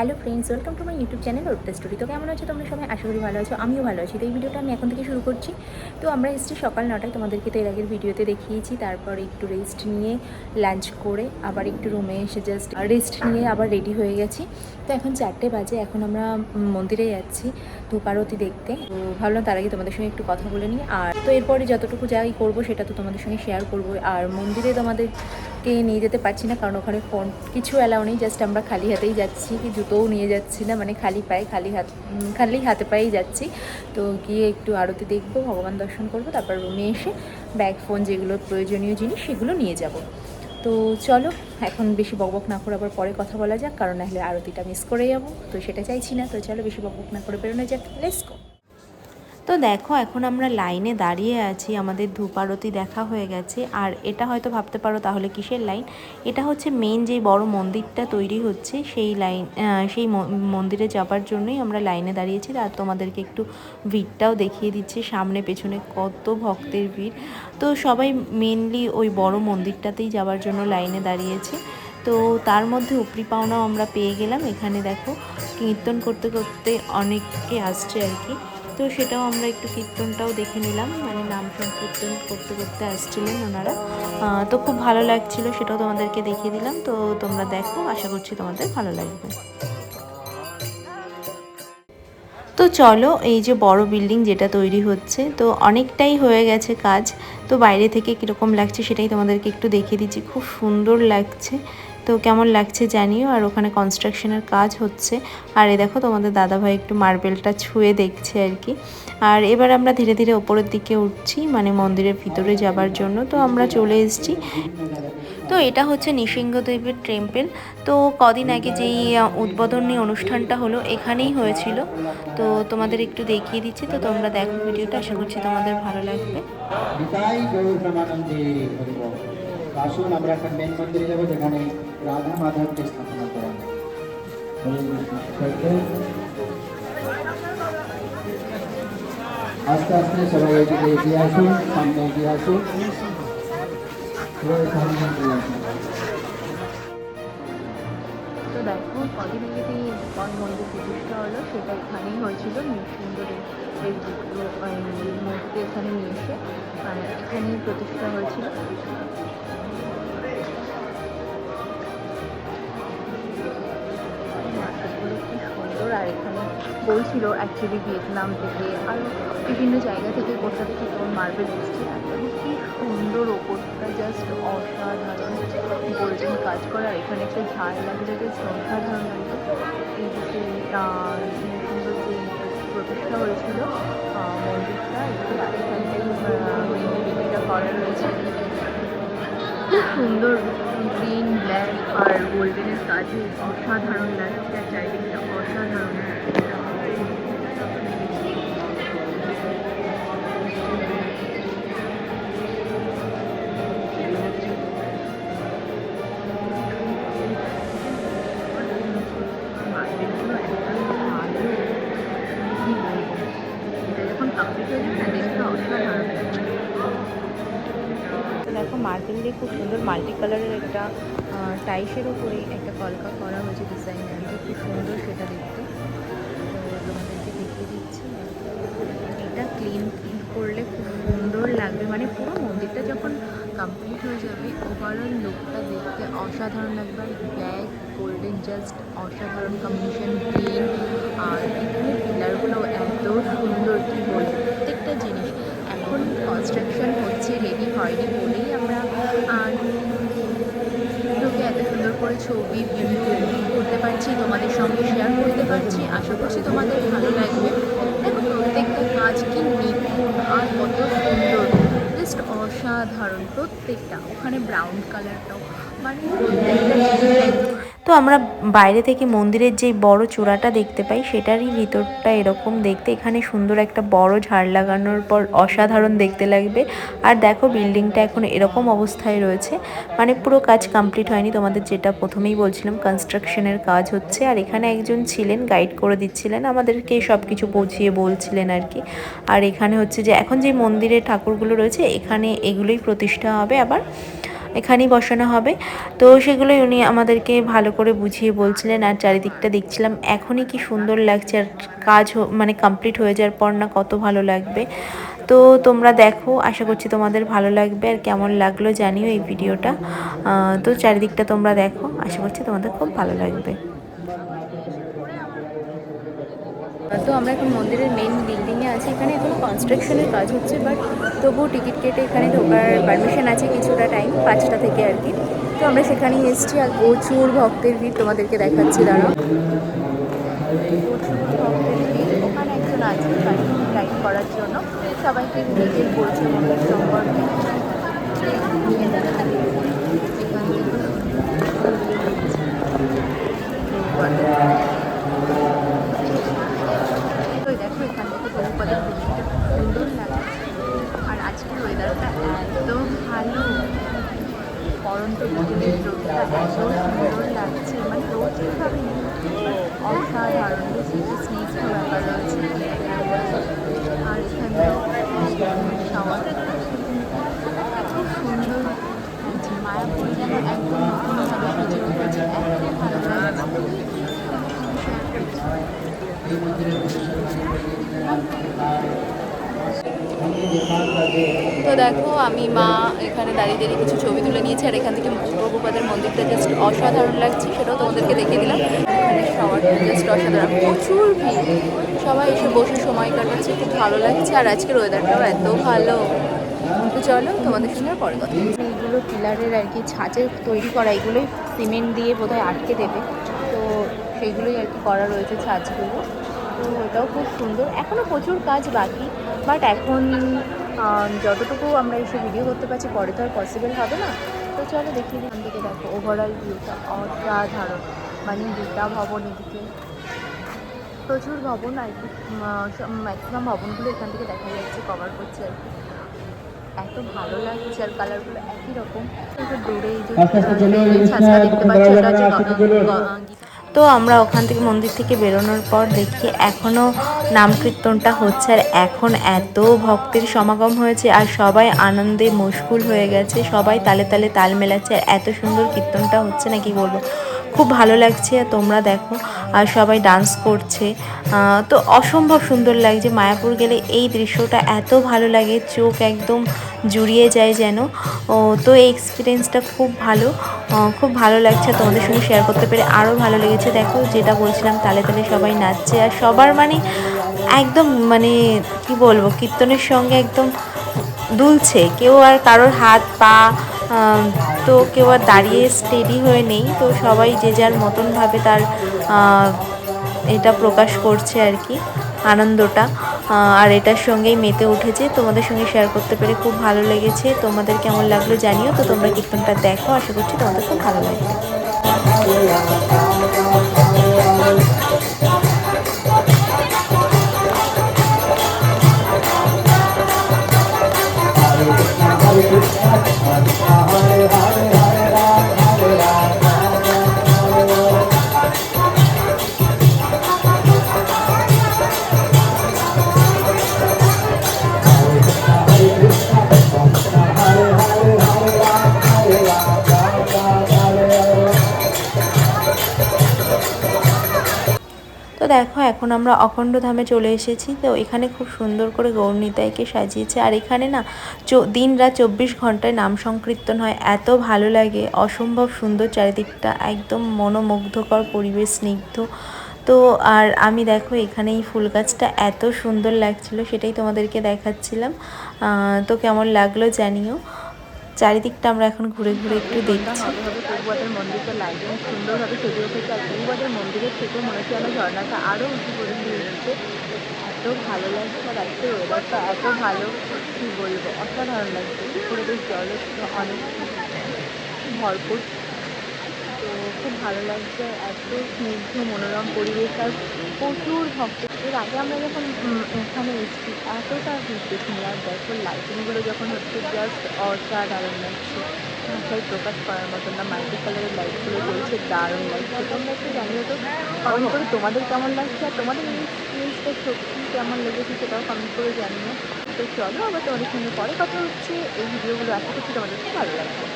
Hello friends, welcome to my YouTube channel ওরতে story. তো কেমন আছো? তোমরা সবাই? আশা করি ভালো আছো, আমিও ভালো আছি। তো এই ভিডিওটা আমি এখন থেকে শুরু করছি। তো আমরা এসেছি সকাল নটায়, তোমাদেরকে তো এর আগের ভিডিওতে দেখিয়েছি। তারপর একটু রেস্ট নিয়ে লাঞ্চ করে আবার একটু রুমে এসে জাস্ট রেস্ট নিয়ে আবার রেডি হয়ে গেছি। তো এখন চারটে বাজে, এখন আমরা মন্দিরে যাচ্ছি ধূপারতি দেখতে। তো ভাবলাম তার আগে তোমাদের সঙ্গে একটু কথা বলে নিই। আর তো এরপরে যতটুকু যাই করব, সেটা তো তোমাদের সঙ্গে শেয়ার করব আর মন্দিরে তোমাদেরকে নিয়ে যেতে পারছি না, কারণ ওখানে ফোন কিছু অ্যালাউ নেই জাস্ট আমরা খালি হাতেই যাচ্ছি, কি জুতোও নিয়ে যাচ্ছি না মানে খালি পায়ে, খালি হাত খালি হাতে পায়েই যাচ্ছি। তো গিয়ে একটু আরতি দেখব, ভগবান দর্শন করব, তারপর রুমে এসে ব্যাগ ফোন যেগুলো প্রয়োজনীয় জিনিস, সেগুলো নিয়ে যাব। তো চলো, এখন বেশি বকবক না করে আবার পরে কথা বলা যাক, কারণ নাহলে আরতিটা মিস করে যাব, তো সেটা চাইছি না। তো চলো বেশি বকবক না করে বেরোনো যাক লেটস গো তো দেখো, এখন আমরা লাইনে দাঁড়িয়ে আছি, আমাদের ধূপারতি দেখা হয়ে গেছে। আর এটা হয়তো ভাবতে পারো তাহলে কিসের লাইন? এটা হচ্ছে মেন যে বড় মন্দিরটা তৈরি হচ্ছে, সেই লাইন সেই মন্দিরে যাবার জন্যই আমরা লাইনে দাঁড়িয়েছি। আর তোমাদেরকে একটু ভিড়টাও দেখিয়ে দিচ্ছি, সামনে পেছনে কত ভক্তের ভিড়। তো সবাই মেনলি ওই বড় মন্দিরটাতেই যাওয়ার জন্য লাইনে দাঁড়িয়েছে। তো তার মধ্যে উপরি পাওনাও আমরা পেয়ে গেলাম। এখানে দেখো, কীর্তন করতে করতে অনেকে আসছে আর কি। তো সেটাও আমরা একটু কীর্তনটাও দেখে নিলাম মানে নাম সংকীর্তন করতে করতে আসছিলেন ওনারা। তো খুব ভালো লাগছিল, সেটাও তোমাদেরকে দেখিয়ে দিলাম। তো তোমরা দেখো, আশা করছি তোমাদের ভালো লাগবে। তো চলো, এই যে বড় বিল্ডিং যেটা তৈরি হচ্ছে, তো অনেকটাই হয়ে গেছে কাজ। তো বাইরে থেকে কীরকম লাগছে সেটাই তোমাদেরকে একটু দেখিয়ে দিচ্ছি। খুব সুন্দর লাগছে। তো কেমন লাগছে জানিও, আর ওখানে কনস্ট্রাকশনের কাজ হচ্ছে। আর এ দেখো তোমাদের দাদাভাই একটু মার্বেলটা ছুঁয়ে দেখছে আর কি। আর এবার আমরা ধীরে ধীরে ওপরের দিকে উঠছি মানে মন্দিরের ভিতরে যাবার জন্য। তো আমরা চলে এসেছি। তো এটা হচ্ছে নৃসিংহদেবের টেম্পেল তো কদিন আগে যেই উদ্বোধনী অনুষ্ঠানটা হলো, এখানেই হয়েছিল। তো তোমাদের একটু দেখিয়ে দিচ্ছি। তো তোমরা দেখো ভিডিওটা, আশা করছি তোমাদের ভালো লাগবে। আমরা একটা মেন মন্দিরে যাব, যেখানে রাধা মাধবকে স্থাপনা করা হয়। আস্তে আস্তে সবাই এদিকে এগিয়ে আসুন, সামনে এগিয়ে আসুন। তো দেখো কদিন আগে যে বন মন্দির প্রতিষ্ঠা হলো, সেটা এখানেই হয়েছিল সুন্দরের এই মূর্তি এখানে নিয়ে এসে এখানেই প্রতিষ্ঠা হয়েছিল। আর এখানে বলছিল অ্যাকচুয়ালি ভিয়েতনাম থেকে আর বিভিন্ন জায়গা থেকে কোথা থেকে তোর মার্বেল এসছে কি সুন্দর ওপরটা জাস্ট অসাধারণ। গোল্ডেন কাজ করা এখানে একটা ঝাড় লাগিয়ে গেছে অসাধারণ এই যে সুন্দর যে প্রতিষ্ঠা হয়েছিল মন্দিরটা এখানটাই করা খুব সুন্দর গ্রিন আর গোল্ডেনের কাজে অসাধারণ লাগছে চারিদিকটা অসাধারণ দেখো মার্বেল দিয়ে খুব সুন্দর মাল্টি কালারের একটা টাইসের উপরে একটা কলকা করা হয়েছে ডিজাইন আর খুব সুন্দর সেটা দেখতে। তোমাদেরকে দেখিয়ে দিচ্ছি। এটা ক্লিন করলে খুব সুন্দর লাগবে। মানে পুরো মন্দিরটা যখন কমপ্লিট হয়ে যাবে ওভারঅল লুকটা দেখতে অসাধারণ লাগবে। আর ব্ল্যাক গোল্ডেন জাস্ট অসাধারণ কম্বিনেশন গ্রিন আর এখানে পিলারগুলো এত সুন্দর, কি বলব? প্রত্যেকটা জিনিস। এখন কনস্ট্রাকশন হয়নি বলেই আমরা আর ভিডিওকে এত সুন্দর করে ছবি, ভিডিও করতে পারছি, তোমাদের সঙ্গে শেয়ার করতে পারছি। আশা করছি তোমাদের ভালো লাগবে। দেখো, প্রত্যেকটা কাজ কি নিপুণ আর কত সুন্দর। জাস্ট অসাধারণ প্রত্যেকটা। ওখানে ব্রাউন কালারটাও মানে প্রত্যেকটা তো আমরা বাইরে থেকে মন্দিরের যে বড় চূড়াটা দেখতে পাই, সেটারই ভিতরটা এরকম দেখতে। এখানে সুন্দর একটা বড় ঝাড় লাগানোর পর অসাধারণ দেখতে লাগবে। আর দেখো, বিল্ডিংটা এখন এরকম অবস্থায় রয়েছে। মানে পুরো কাজ কমপ্লিট হয়নি। তোমাদের যেটা প্রথমেই বলছিলাম কনস্ট্রাকশনের কাজ হচ্ছে। আর এখানে একজন ছিলেন গাইড করে দিচ্ছিলেন, আমাদেরকে সব কিছু বুঝিয়ে বলছিলেন আর কি। আর এখানে হচ্ছে যে, এখন যে মন্দিরে ঠাকুরগুলো রয়েছে, এখানে এগুলোই প্রতিষ্ঠা হবে আবার। এখানেই বসানো হবে। তো সেগুলোই উনি আমাদেরকে ভালো করে বুঝিয়ে বলছিলেন আর চারিদিকটা দেখছিলাম। এখনই কি সুন্দর লাগছে আর কাজ মানে কমপ্লিট হয়ে যাওয়ার পর না কত ভালো লাগবে। তো তোমরা দেখো, আশা করছি তোমাদের ভালো লাগবে আর কেমন লাগল জানিও এই ভিডিওটা। তো চারিদিকটা তোমরা দেখো, আশা করছি তোমাদের খুব ভালো লাগবে। তো আমরা এখন মন্দিরের মেন বিল্ডিংয়ে আছি, এখানে এখন কনস্ট্রাকশনের কাজ হচ্ছে বাট তবুও টিকিট কেটে এখানে ঢোকার পারমিশন আছে কিছুটা টাইম পাঁচটা থেকে আর কি। তো আমরা সেখানেই এসেছি আর প্রচুর ভক্তের ভিড় তোমাদেরকে দেখাচ্ছি, দাঁড়াও। ওখানে একজন আছে গাইড করার জন্য। সবাইকে নিজের মন্দির সম্পর্কে তো দেখো এখান থেকে বহুপদের বিল্ডিংটা সুন্দর লাগছে আর আজকের ওয়েদারটা এত ভালো পরন্ত বিকেলের রোদটা এত সুন্দর লাগছে মানে রোদ হিসাবে অসাধারণ একটু ব্যাপার রয়েছে আর এখানে শাওয়ার এত সুন্দর মায়াপুর যেন একদম নতুনভাবে সেজে উঠেছে এত ভালো লাগছে তো দেখো, আমি মা এখানে দাঁড়িয়ে দাঁড়িয়ে কিছু ছবি তুলে নিয়েছি, আর এখান থেকে প্রভুপাদের মন্দিরটা জাস্ট অসাধারণ লাগছে, সেটাও তোমাদেরকে দেখিয়ে দিলাম। জাস্ট অসাধারণ, প্রচুর ভিড়। সবাই এসে বসে সময় কাটাচ্ছে, খুব ভালো লাগছে, আর আজকের ওয়েদারটাও এত ভালো। তো চলো, তোমাদের সঙ্গে পরে কথা এইগুলো পিলারের আর কি ছাঁচে তৈরি করা এগুলোই সিমেন্ট দিয়ে বোধহয় আটকে দেবে। তো সেইগুলোই আর কি করা রয়েছে ছাঁচগুলো। তো এটাও খুব সুন্দর। এখনও প্রচুর কাজ বাকি। বাট এখন যতটুকু আমরা এসে ভিডিও করতে পারছি পরে তো আর পসিবল হবে না। তো চলো দেখি এখান থেকে দেখো ওভারঅল ভিউটা অসাধারণ। মানে গীতা ভবন এদিকে। প্রচুর ভবন আর কি। ম্যাক্সিমাম ভবনগুলো এখান থেকে দেখা যাচ্ছে কভার করছে আর কি। এত ভালো লাগছে আর কালারগুলো একই রকম। দূরে এই যে এসেছে, ছাঁচটা দেখতে পাচ্ছি ওটা হচ্ছে তো আমরা ওখান থেকে মন্দির থেকে বেরোনোর পর দেখি এখনও নাম কীর্তনটা হচ্ছে আর এখন এত ভক্তের সমাগম হয়েছে আর সবাই আনন্দে মশগুল হয়ে গেছে, সবাই তালে তালে তাল মেলাচ্ছে আর এত সুন্দর কীর্তনটা হচ্ছে না কি বলব? খুব ভালো লাগছে, আর তোমরা দেখো, আর সবাই ডান্স করছে। তো অসম্ভব সুন্দর লাগছে। মায়াপুর গেলে এই দৃশ্যটা এত ভালো লাগে, চোখ একদম জুড়িয়ে যায় যেন। ও, তো এই এক্সপিরিয়েন্সটা খুব ভালো। খুব ভালো লাগছে তোমাদের সঙ্গে শেয়ার করতে পেরে আরও ভালো লেগেছে। দেখো, যেটা বলছিলাম, তালে তালে সবাই নাচছে, আর সবার মানে একদম মানে কি বলব, কীর্তনের সঙ্গে একদম দুলছে। কেউ আর কারোর হাত, পা তো কেউ আর দাঁড়িয়ে স্টেডি হয়ে নেই, তো সবাই যে যার মতনভাবে তার এটা প্রকাশ করছে আর কি, আনন্দটা। আর এটার সঙ্গেই মেতে উঠেছে। তোমাদের সঙ্গে শেয়ার করতে পেরে খুব ভালো লেগেছে। তোমাদের কেমন লাগল জানিও। তো তোমরা কীর্তনটা দেখো। আশা করছি তোমাদের খুব ভালো লাগবে। তো দেখো, এখন আমরা অখণ্ড ধামে চলে এসেছি। তো এখানে খুব সুন্দর করে গৌরনীতাইকে সাজিয়েছে। আর এখানে না দিন রাত চব্বিশ ঘন্টায় নাম সংকীর্তন হয়। এত ভালো লাগে, অসম্ভব সুন্দর চারিদিকটা, একদম মনোমুগ্ধকর পরিবেশ, স্নিগ্ধ। তো আর আমি দেখো, এখানে এই ফুল গাছটা এত সুন্দর লাগছিল, সেটাই তোমাদেরকে দেখাচ্ছিলাম। তো কেমন লাগল জানিও। চারিদিকটা আমরা এখন ঘুরে ঘুরে একটু দেখছি। মন্দিরটা লাইটিং সুন্দরভাবে সেজে উঠেছে আর পূর্বদের মন্দিরের থেকে মনে হচ্ছে ঝর্ণাটা আরও উঁচু করে দিয়ে এত ভালো লাগছে আর আজকের ওয়েদারটা এত ভালো কী বলব? অসাধারণ লাগছে। বেশ অনেক ভরপুর। তো খুব ভালো লাগছে এত স্নিগ্ধ, মনোরম পরিবেশ আর প্রচুর ভক্ত। এর আগে আমরা যখন এখানে এসেছি, এতটা ভিড় আর দেখো লাইটিংগুলো যখন হচ্ছে জাস্ট অসাধারণ লাগছে। ভাষায় প্রকাশ করার মতন না, মাল্টি কালারের লাইটগুলো জ্বলছে, দারুণ লাগছে। তোমরা একটু জানিও তো কমেন্ট করে তোমাদের কেমন লাগছে আর তোমাদের জিনিসটা সত্যি কেমন লেগেছে সেটাও কমেন্ট করে জানিও। তো চলো, আবার তোমাদের সঙ্গে পরে কথা হচ্ছে। এই ভিডিওগুলো আশা করছি তোমাদের খুব ভালো লাগবে।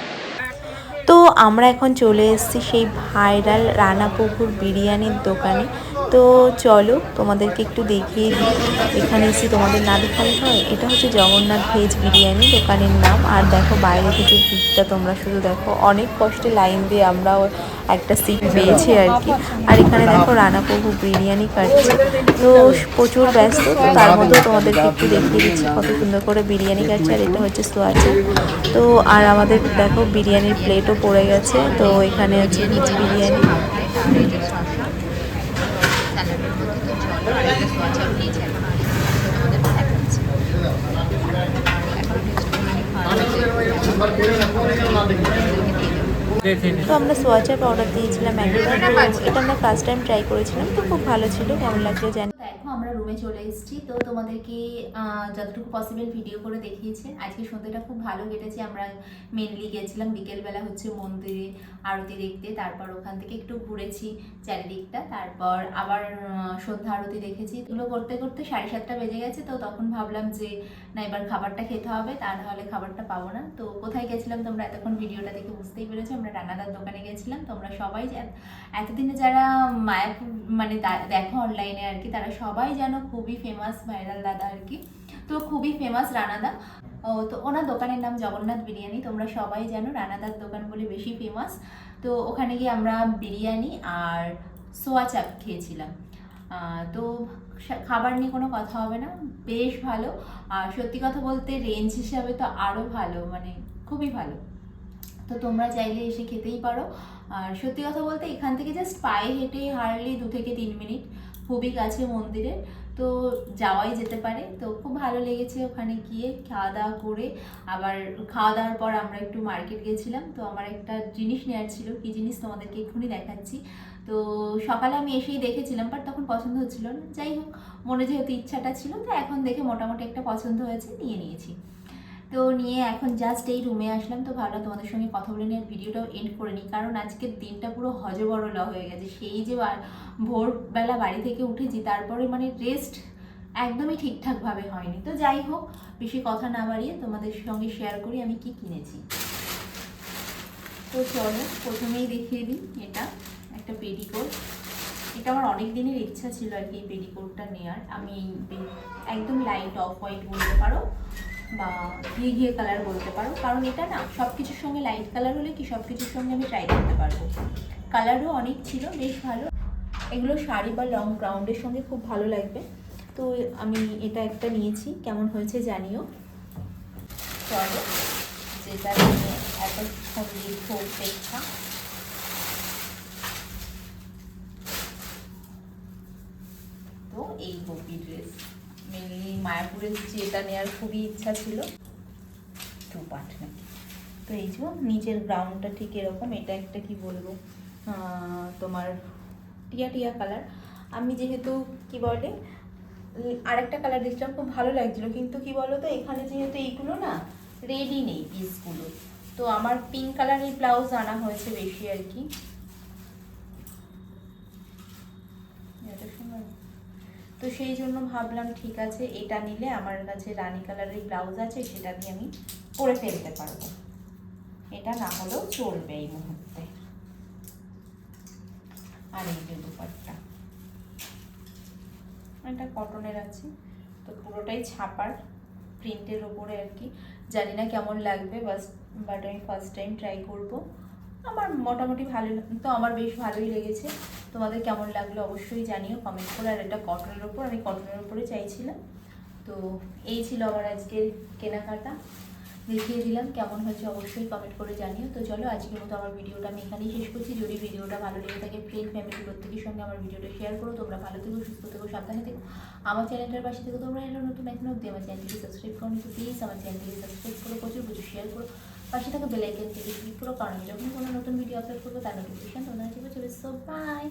তো আমরা এখন চলে এসেছি সেই ভাইরাল রানাপুকুর বিরিয়ানির দোকানে। তো চলো তোমাদেরকে একটু দেখিয়ে দিই। এখানে এসে তোমাদের না দেখালে হয়, এটা হচ্ছে জগন্নাথ ভেজ বিরিয়ানি দোকানের নাম। আর দেখো বাইরে থেকে ভিড়টা তোমরা শুধু দেখো, অনেক কষ্টে লাইন দিয়ে আমরাও একটা সিট পেয়েছি আর কি। আর এখানে দেখো রানাপ্রভু বিরিয়ানি কাটছে। তো প্রচুর ব্যস্ত, তো তার মধ্যেও তোমাদেরকে একটু দেখিয়ে দিচ্ছি কত সুন্দর করে বিরিয়ানি কাটছে। আর এটা হচ্ছে সোয়াচা তো আর আমাদের দেখো বিরিয়ানির প্লেটও পড়ে গেছে তো এখানে হচ্ছে ভেজ বিরিয়ানি। তো আমরা সোয়াচাপ অর্ডার দিয়েছিলাম এটা আমরা ফার্স্ট টাইম ট্রাই করেছিলাম, তো খুব ভালো ছিল, কেমন লাগছে জানি। আমরা রুমে চলে এসেছি, তো তোমাদেরকে যতটুকু পসিবল ভিডিও করে দেখিয়েছে। আজকে সন্ধ্যেটা খুব ভালো কেটেছে, আমরা মেনলি গেছিলাম বিকেলবেলা হচ্ছে মন্দিরে আরতি দেখতে, তারপর ওখান থেকে একটু ঘুরেছি চারিদিকটা, তারপর আবার সন্ধ্যা আরতি দেখেছি। এগুলো করতে করতে সাড়ে সাতটা বেজে গেছে, তো তখন ভাবলাম যে, না, এবার খাবারটা খেতে হবে, তা নাহলে খাবারটা পাবো না। তো কোথায় গেছিলাম তোমরা এতক্ষণ ভিডিওটা দেখে বুঝতেই পেরেছ, আমরা রান্নাদার দোকানে গেছিলাম, তোমরা সবাই এতদিনে যারা মায়াপুর মানে দেখো অনলাইনে আর কি, তারা সবাই যেন খুবই ফেমাস ভাইরাল দাদা আর কি, তো খুবই ফেমাস রানাদা। ও, তো ওনার দোকানের নাম জগন্নাথ বিরিয়ানি, তোমরা সবাই জানো রানাদার দোকান বলে বেশি ফেমাস তো ওখানে গিয়ে আমরা বিরিয়ানি আর সোয়া চাপ খেয়েছিলাম। তো খাবার নিয়ে কোনো কথা হবে না, বেশ ভালো। আর সত্যি কথা বলতে রেঞ্জ হিসাবে তো আরও ভালো মানে খুবই ভালো। তো তোমরা চাইলে এসে খেতেই পারো। আর সত্যি কথা বলতে এখান থেকে জাস্ট পায়ে হেঁটে হার্ডলি দু থেকে তিন মিনিট খুবই কাছে মন্দিরে তো যাওয়াই যেতে পারে। তো খুব ভালো লেগেছে ওখানে গিয়ে খাওয়া দাওয়া করে। আবার খাওয়া দাওয়ার পর আমরা একটু মার্কেট গেছিলাম। তো আমার একটা জিনিস নেওয়ার ছিল। কী জিনিস তোমাদেরকে এক্ষুনি দেখাচ্ছি। তো সকালে আমি এসেই দেখেছিলাম বাট তখন পছন্দ হচ্ছিল না। যাই হোক, মনে যেহেতু ইচ্ছাটা ছিল, তো এখন দেখে মোটামুটি একটা পছন্দ হয়েছে, নিয়ে নিয়েছি। তো নিয়ে এখন জাস্ট এই রুমে আসলাম। তো ভাবলাম তোমাদের সঙ্গে কথা বলে নিয়ে ভিডিওটাও এন্ড করে নিই। কারণ আজকের দিনটা পুরো হজবরলা হয়ে গেছে। সেই যে ভোরবেলা বাড়ি থেকে উঠেছি, তারপরে মানে রেস্ট একদমই ঠিকঠাকভাবে হয়নি। তো যাই হোক, বেশি কথা না বাড়িয়ে তোমাদের সঙ্গে শেয়ার করি আমি কি কিনেছি। তো চলো, প্রথমেই দেখিয়ে দিই এটা, একটা পেডিকোট এটা আমার অনেক দিনের ইচ্ছা ছিল আর কি এই পেডিকোটটা নেওয়ার আমি এই একদম লাইট অফ হোয়াইট বলতে পারো। বা ঘিয়ে ঘিয়ে কালার বলতে পারো। কারণ এটা না সব কিছুর সঙ্গে লাইট কালার হলে কি সব কিছুর সঙ্গে আমি ট্রাই করতে পারব। কালারও অনেক ছিল, বেশ ভালো। এগুলো শাড়ি বা লং গ্রাউন্ডের সঙ্গে খুব ভালো লাগবে। তো আমি এটা একটা নিয়েছি, কেমন হয়েছে জানিও। চলো, যেটা নিয়ে এতক্ষণ দীর্ঘ অপেক্ষা তো এই গোপী ড্রেস মেনলি মায়াপুরের যেটা নেওয়ার খুবই ইচ্ছা ছিল। টু পার্ট নাকি তো এই যে নিচের গ্রাউন্ডটা ঠিক এরকম, এটা একটা কি বলব তোমার টিয়া টিয়া কালার আমি যেহেতু, কি বলে, আরেকটা কালার দেখছিলাম, খুব ভালো লাগছিল। কিন্তু কি বলো তো এখানে যেহেতু এইগুলো না রেডি নেই পিসগুলো তো আমার পিঙ্ক কালারের ব্লাউজ আনা হয়েছে বেশি আর কি এত সুন্দর। তো সেই জন্য ভাবলাম, ঠিক আছে, এটা নিলে আমার কাছে রানী কালারের ব্লাউজ আছে, সেটা দিয়ে আমি পরে ফেলতে পারব। এটা না হলেও চলবে এই মুহূর্তে। আর এই যে দুপাট্টা। এটা কটনের আছে, তো পুরোটাই ছাপার প্রিন্টের ওপরে আর কি। জানি না কেমন লাগবে বাস বাট আমি ফার্স্ট টাইম ট্রাই করব। আমার মোটামুটি ভালো, তো আমার বেশ ভালোই লেগেছে। তোমাদের কেমন লাগল অবশ্যই জানিও কমেন্ট করে। আর এটা কটনের ওপর আমি কটনের ওপরে চাইছিলাম। তো এই ছিল আমার আজকের কেনাকাটা। দেখিয়ে দিলাম কেমন হয়েছে অবশ্যই কমেন্ট করে জানিও। তো চলো, আজকের মতো আমার ভিডিওটা আমি এখানেই শেষ করছি। যদি ভিডিওটা ভালো লেগে থাকে ফ্রেন্ড ফ্যামিলি প্রত্যেকের সঙ্গে আমার ভিডিওটা শেয়ার করো। তোমরা ভালো থেকো, সুস্থ থেকো, সাবধানে থেকো। আমার চ্যানেলটার পাশে থেকে। তোমরা এলো নতুন এখন অব্দি আমার চ্যানেলটিকে সাবস্ক্রাইব করো। প্লিজ আমার চ্যানেলটিকে সাবস্ক্রাইব করো, প্রচুর প্রচুর শেয়ার করো। পাশে থাকা বেলাইকেন থেকে পুরো কারণে যখন কোনো নতুন ভিডিও আপলোড করব, তার নোটিফিকেশন তোমাদের চলে সো বাই